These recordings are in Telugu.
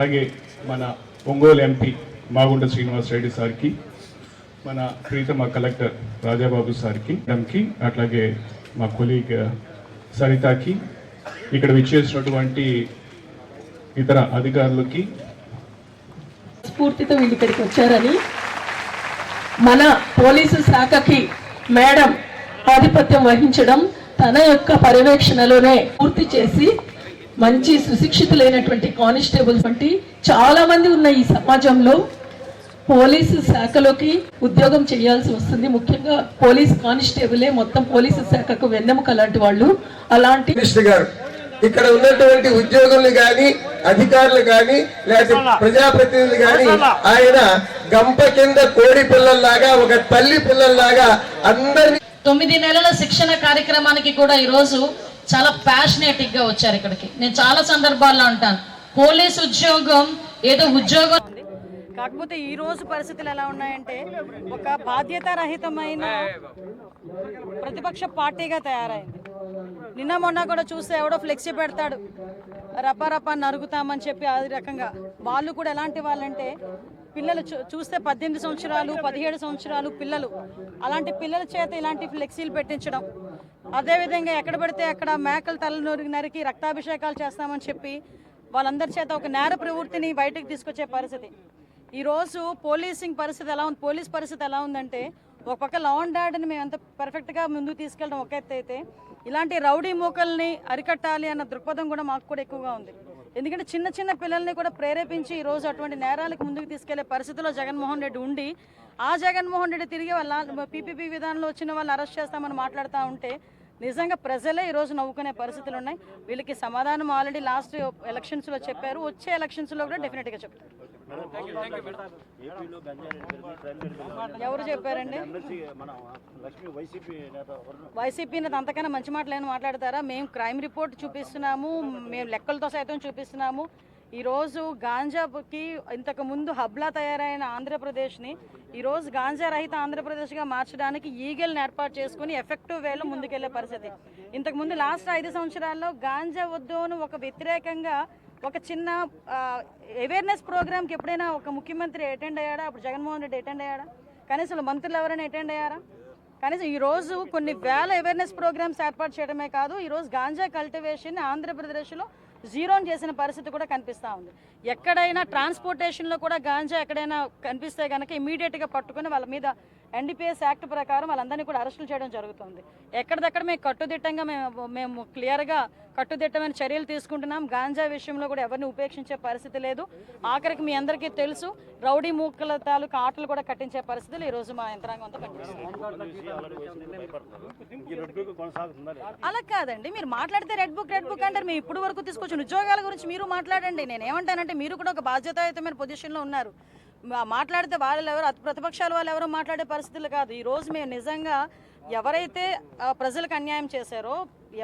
అలాగే మన ఒంగోలు ఎంపీ మాగుంట శ్రీనివాస్ రెడ్డి సార్కి మన ప్రీతమ కలెక్టర్ రాజాబాబు సార్కి మేడంకి అట్లాగే మా కొలీగ్ సరితకి ఇక్కడ విచ్చేసినటువంటి ఇతర అధికారులకి. స్ఫూర్తితో వీళ్ళు ఇక్కడికి వచ్చారని మన పోలీసు శాఖకి మేడం ఆధిపత్యం వహించడం తన యొక్క పర్యవేక్షణలోనే పూర్తి చేసి మంచి సుశిక్షితులైనటువంటి కానిస్టేబుల్స్ వంటి చాలా మంది ఉన్న ఈ సమాజంలో పోలీసు శాఖలోకి ఉద్యోగం చేయాల్సి వస్తుంది. ముఖ్యంగా పోలీస్ కానిస్టేబులే మొత్తం పోలీసు శాఖకు వెన్నెముక లాంటి వాళ్ళు. అలాంటి కృష్ణ గారు ఇక్కడ ఉన్నటువంటి ఉద్యోగుల్ని గాని అధికారులు గాని లేకపోతే ప్రజాప్రతినిధులు గాని ఆయన గంప కింద కోడి పిల్లల్లాగా ఒక తల్లి పిల్లల్లాగా అందరినీ తొమ్మిది నెలల శిక్షణ కార్యక్రమానికి కూడా ఈరోజు చాలా ప్యాషనేటిక్గా వచ్చారు ఇక్కడికి. నేను చాలా సందర్భాల్లో అంటాను. పోలీస్ ఉద్యోగం ఏదో ఉద్యోగం. కాకపోతే ఈ రోజు పరిస్థితులు ఎలా ఉన్నాయంటే ఒక బాధ్యతారహితమైన ప్రతిపక్ష పార్టీగా తయారైంది. నిన్న మొన్న కూడా చూస్తే ఎవడో ఫ్లెక్సీ పెడతాడు. రపారపా నరుగుతామని చెప్పి అది రకంగా. వాళ్ళు కూడా ఎలాంటి వాళ్ళంటే పిల్లలు చూస్తే పద్దెనిమిది సంవత్సరాలు పదిహేడు సంవత్సరాలు పిల్లలు. అలాంటి పిల్లల చేత ఇలాంటి ఫ్లెక్సీలు పెట్టించడం. అదేవిధంగా ఎక్కడ పడితే అక్కడ మేకల తల నరికి రక్తాభిషేకాలు చేస్తామని చెప్పి వాళ్ళందరి చేత ఒక నేర ప్రవృత్తిని బయటకు తీసుకొచ్చే పరిస్థితి. ఈరోజు పోలీసింగ్ పరిస్థితి ఎలా ఉంది? పోలీస్ పరిస్థితి ఎలా ఉందంటే ఒక పక్క లా అండ్ ఆర్డర్ని మేము ఎంత పర్ఫెక్ట్గా ముందుకు తీసుకెళ్ళడం ఒక ఎత్తు అయితే ఇలాంటి రౌడీ మూకల్ని అరికట్టాలి అన్న దృక్పథం కూడా మాకు కూడా ఎక్కువగా ఉంది. ఎందుకంటే చిన్న చిన్న పిల్లల్ని కూడా ప్రేరేపించి ఈ రోజు అటువంటి నేరాలకు ముందుకు తీసుకెళ్ళే పరిస్థితిలో జగన్మోహన్ రెడ్డి ఉండి ఆ జగన్మోహన్ రెడ్డి తిరిగి వాళ్ళ పీపీపీ విధానంలో వచ్చిన వాళ్ళు అరెస్ట్ చేస్తామని మాట్లాడుతూ ఉంటే నిజంగా ప్రజలే ఈరోజు నవ్వుకునే పరిస్థితులు ఉన్నాయి. వీళ్ళకి సమాధానం ఆల్రెడీ లాస్ట్ ఎలక్షన్స్లో చెప్పారు. వచ్చే ఎలక్షన్స్లో కూడా డెఫినెట్గా చెప్తారు. ఎవరు చెప్పారండి? వైసీపీ నేత అంతకన్నా మంచి మాటలు ఏమైనా మాట్లాడతారా? మేము క్రైమ్ రిపోర్ట్ చూపిస్తున్నాము. మేము లెక్కలతో సైతం చూపిస్తున్నాము. ఈరోజు గాంజాకి ఇంతకు ముందు హబ్లా తయారైన ఆంధ్రప్రదేశ్ని ఈరోజు గాంజా రహిత ఆంధ్రప్రదేశ్గా మార్చడానికి ఈగల్ని ఏర్పాటు చేసుకుని ఎఫెక్టివ్ వేలో ముందుకెళ్ళే పరిస్థితి. ఇంతకు ముందు లాస్ట్ ఐదు సంవత్సరాల్లో గాంజా వద్దును ఒక వ్యతిరేకంగా ఒక చిన్న అవేర్నెస్ ప్రోగ్రామ్కి ఎప్పుడైనా ఒక ముఖ్యమంత్రి అటెండ్ అయ్యాడా? అప్పుడు జగన్మోహన్ రెడ్డి అటెండ్ అయ్యాడా? కనీసం మంత్రులు ఎవరైనా అటెండ్ అయ్యారా? కనీసం ఈరోజు కొన్ని వేల అవేర్నెస్ ప్రోగ్రామ్స్ ఏర్పాటు చేయడమే కాదు ఈరోజు గాంజా కల్టివేషన్ ఆంధ్రప్రదేశ్లో జీరోని చేసిన పరిస్థితి కూడా కనిపిస్తూ ఉంది. ఎక్కడైనా ట్రాన్స్పోర్టేషన్లో కూడా గాంజా ఎక్కడైనా కనిపిస్తే కనుక ఇమీడియట్గా పట్టుకొని వాళ్ళ మీద ఎన్డీపీఎస్ యాక్ట్ ప్రకారం వాళ్ళందరినీ కూడా అరెస్టులు చేయడం జరుగుతుంది. ఎక్కడిదక్కడ మేము కట్టుదిట్టంగా మేము మేము క్లియర్గా కట్టుదిట్టమైన చర్యలు తీసుకుంటున్నాం. గాంజా విషయంలో కూడా ఎవరిని ఉపేక్షించే పరిస్థితి లేదు. ఆఖరికి మీ అందరికీ తెలుసు రౌడీ మూకల తాలూకు ఆటలు కూడా కట్టించే పరిస్థితులు ఈ రోజు మా యంత్రాంగం అంతా అలా కాదండి. మీరు మాట్లాడితే రెడ్ బుక్ రెడ్ బుక్ అంటారు. మేము ఇప్పుడు వరకు తీసుకొచ్చిన ఉద్యోగాల గురించి మీరు మాట్లాడండి. నేను ఏమంటానంటే మీరు కూడా ఒక బాధ్యతాయుతమైన పొజిషన్లో ఉన్నారు. మాట్లాడితే వాళ్ళు ఎవరు ప్రతిపక్షాల వాళ్ళు ఎవరు మాట్లాడే పరిస్థితులు కాదు. ఈరోజు మేము నిజంగా ఎవరైతే ప్రజలకు అన్యాయం చేశారో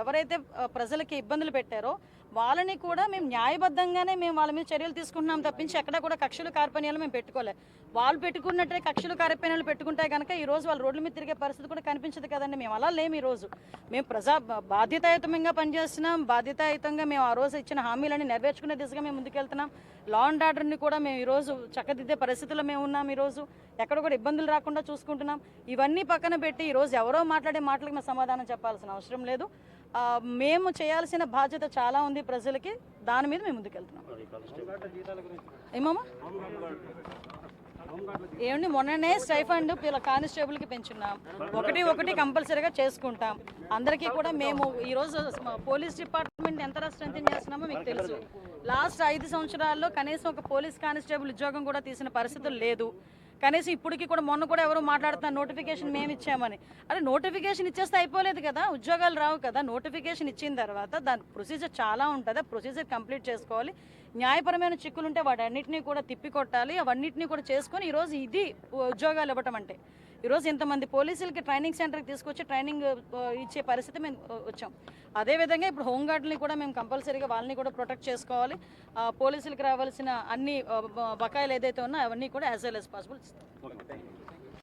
ఎవరైతే ప్రజలకి ఇబ్బందులు పెట్టారో వాళ్ళని కూడా మేము న్యాయబద్ధంగానే మేము వాళ్ళ మీద చర్యలు తీసుకుంటున్నాం తప్పించి ఎక్కడ కూడా కక్షలు కార్పణ్యాలు మేము పెట్టుకోలే. వాళ్ళు పెట్టుకున్నట్టే కక్షలు కార్పణ్యాలు పెట్టుకుంటే కనుక ఈ రోజు వాళ్ళు రోడ్ల మీద తిరిగే పరిస్థితి కూడా కనిపించదు కదండి. మేము అలా లేము ఈ రోజు. మేము ప్రజా బాధ్యతాయుతంగా పనిచేస్తున్నాం. బాధ్యతాయుతంగా మేము ఆ రోజు ఇచ్చిన హామీలని నెరవేర్చుకునే దిశగా మేము ముందుకెళ్తున్నాం. లా అండ్ ఆర్డర్ని కూడా మేము ఈరోజు చక్కదిద్దే పరిస్థితుల్లో మేము ఉన్నాం ఈరోజు ఎక్కడ కూడా ఇబ్బందులు రాకుండా చూసుకుంటున్నాం. ఇవన్నీ పక్కన పెట్టి ఈరోజు ఎవరో మాట్లాడే మాటలకు మేము సమాధానం చెప్పాల్సిన అవసరం లేదు. మేము చేయాల్సిన బాధ్యత చాలా ఉంది ప్రజలకి. దాని మీద మేము ముందుకెళ్తున్నాం. ఏమమ్మా? ఏమండి మొన్ననే స్టైఫండ్ పిల్ల కానిస్టేబుల్కి పెంచున్నాం. ఒకటి ఒకటి కంపల్సరీగా చేసుకుంటాం. అందరికీ కూడా మేము ఈరోజు పోలీస్ డిపార్ట్మెంట్ ఎంత స్ట్రెంగ్ చేస్తున్నామో మీకు తెలుసు. లాస్ట్ ఐదు సంవత్సరాల్లో కనీసం ఒక పోలీస్ కానిస్టేబుల్ ఉద్యోగం కూడా తీసిన పరిస్థితులు లేదు. కనీసం ఇప్పటికి కూడా మొన్న కూడా ఎవరు మాట్లాడుతున్నారు నోటిఫికేషన్ మేము ఇచ్చామని. అరే నోటిఫికేషన్ ఇచ్చేస్తే అయిపోలేదు కదా ఉద్యోగాలు రావు కదా నోటిఫికేషన్ ఇచ్చిన తర్వాత దాని ప్రొసీజర్ చాలా ఉంటుంది ఆ ప్రొసీజర్ కంప్లీట్ చేసుకోవాలి. న్యాయపరమైన చిక్కులు ఉంటే వాటన్నిటిని కూడా తిప్పికొట్టాలి అవన్నిటిని కూడా చేసుకొని ఈరోజు ఇది ఉద్యోగాలు ఇవ్వటం అంటే. ఈరోజు ఇంతమంది పోలీసులకి ట్రైనింగ్ సెంటర్కి తీసుకొచ్చి ట్రైనింగ్ ఇచ్చే పరిస్థితి మేము వచ్చాం. అదేవిధంగా ఇప్పుడు హోంగార్డుని కూడా మేము కంపల్సరీగా వాళ్ళని కూడా ప్రొటెక్ట్ చేసుకోవాలి. పోలీసులకు రావాల్సిన అన్ని బకాయిలు ఏదైతే ఉన్నా అవన్నీ కూడా యాజ్ వెల్ యాజ్ పాసిబుల్ ఇస్తాం.